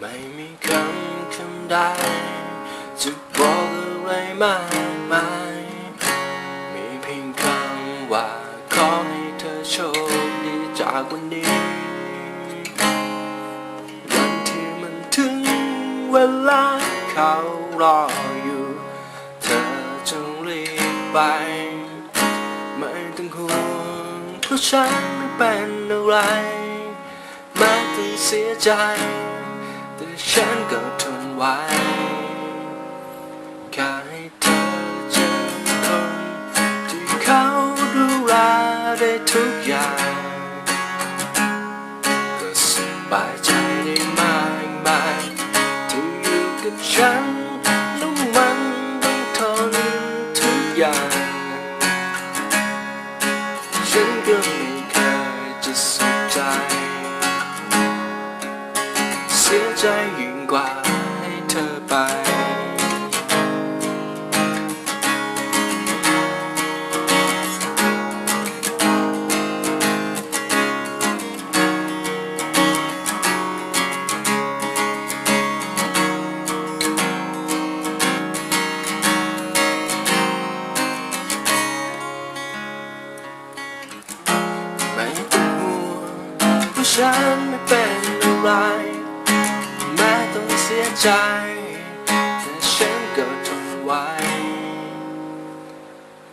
ไม่มีคำคำใดจะบอกอะไรมากมายมีเพียงคำว่าขอให้เธอโชคดีจากวันนี้ วันที่มันถึงเวลาเขารออยู่ เธอจงรีบไป ไม่ต้องห่วงเพราะฉันไม่เป็นอะไรแม้ต้องเสียใจ ฉันก็ทนไว้แค่ให้เธอเจอคนที่เขาดูแลได้ทุกอย่างก็สบายใจได้มากมายที่อยู่กับฉันแล้วมันต้องทนทุกอย่าง สียใจยิ่งกว่าให้เธอไป ไม่ต้องห่วงเพราะฉันไม่เป็นอะไร สียใจแต่ฉันก็ทนไว้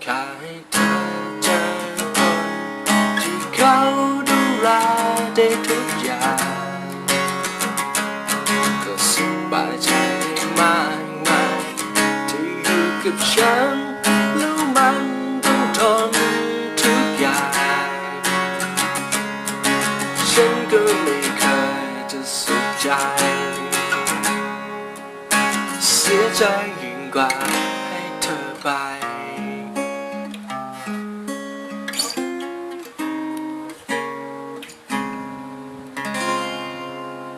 แค่ให้เธอเจอคนที่เขาดูแลได้ทุกอย่างก็สบายใจมากมายที่อยู่กับฉันแล้วมันต้องทนทุกอย่างฉันก็ไม่เคยจะสุขใจ เสียใจยิ่งกว่าให้เธอไป